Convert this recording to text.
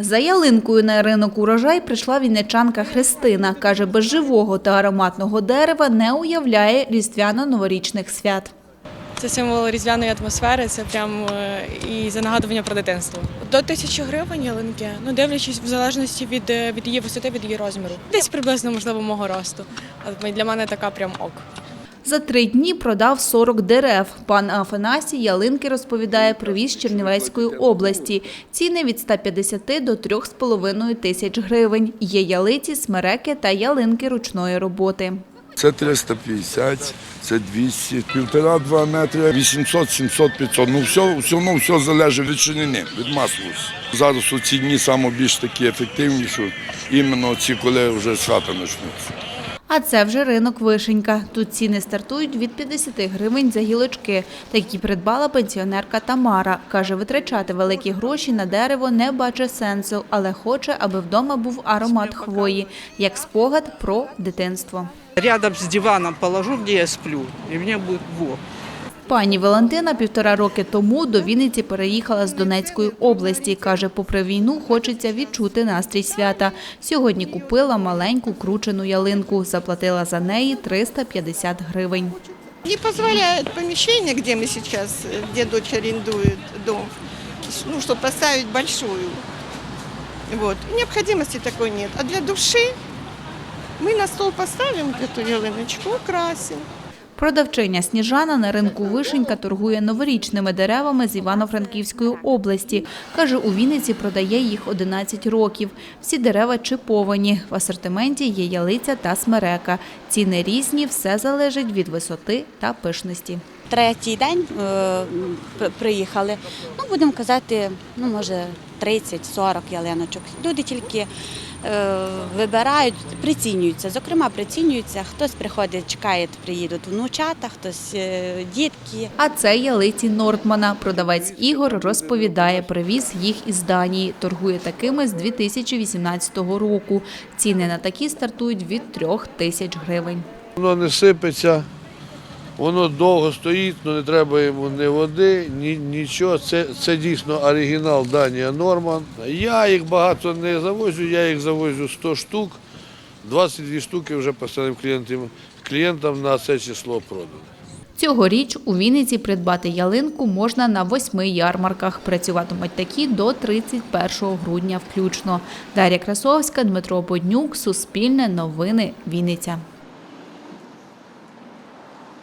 За ялинкою на ринок урожай прийшла вінничанка Христина. Каже, без живого та ароматного дерева не уявляє різдвяно-новорічних свят. Це символ різдвяної атмосфери, це прям е, і за нагадування про дитинство. До тисячі гривень ялинки, ну дивлячись в залежності від, е, від її висоти, від її розміру. Десь приблизно, можливо, мого росту. Але для мене така прям ок. За три дні продав 40 дерев. Пан Афанасій ялинки розповідає, привіз з Чернівецької області. Ціни від 150 до 3,5 тисяч гривень. Є ялиці, смереки та ялинки ручної роботи. Це 350, це 200, півтора-два метри, 800, 700, 500. Ну все, все, одно все залежить від шинини, від масла. Зараз у ці дні саме більш такі ефективні, що іменно ці, коли вже свята почнуться. А це вже ринок Вишенька. Тут ціни стартують від 50 гривень за гілочки. Такі придбала пенсіонерка Тамара. Каже, витрачати великі гроші на дерево не бачить сенсу, але хоче, аби вдома був аромат хвої, як спогад про дитинство. Рядом з диваном положу, де я сплю, і мені буде во. Пані Валентина півтора роки тому до Вінниці переїхала з Донецької області. Каже, попри війну хочеться відчути настрій свята. Сьогодні купила маленьку кручену ялинку. Заплатила за неї 350 гривень. Не позволяет помещение, где мы сейчас, э, где дочь арендует дом, ну, чтобы поставить большую. Вот. Необходимости такой нет. А для души мы на стол поставим эту ялиночку, украсим. Продавчиня Сніжана на ринку Вишенька торгує новорічними деревами з Івано-Франківської області. Каже, у Вінниці продає їх 11 років. Всі дерева чиповані. В асортименті є ялиця та смерека. Ціни різні, все залежить від висоти та пишності. Третій день е, приїхали. Ну, будемо казати, ну може 30-40 ялиночок. Люди тільки е, вибирають, прицінюються. Зокрема, прицінюються. Хтось приходить, чекає, приїдуть внучата, хтось е, дітки. А це ялиці Нортмана. Продавець Ігор розповідає, привіз їх із Данії. Торгує такими з 2018 року. Ціни на такі стартують від 3 тисяч гривень. Воно не сипеться, воно довго стоїть, але не треба йому ні води, ні, нічого. Це, це дійсно оригінал Данія Норман. Я їх багато не завозю, я їх завозю 100 штук, 22 штуки вже поставив клієнтам, клієнтам на це число продано. Цьогоріч у Вінниці придбати ялинку можна на восьми ярмарках. Працюватимуть такі до 31 грудня включно. Дар'я Красовська, Дмитро Боднюк, Суспільне новини, Вінниця.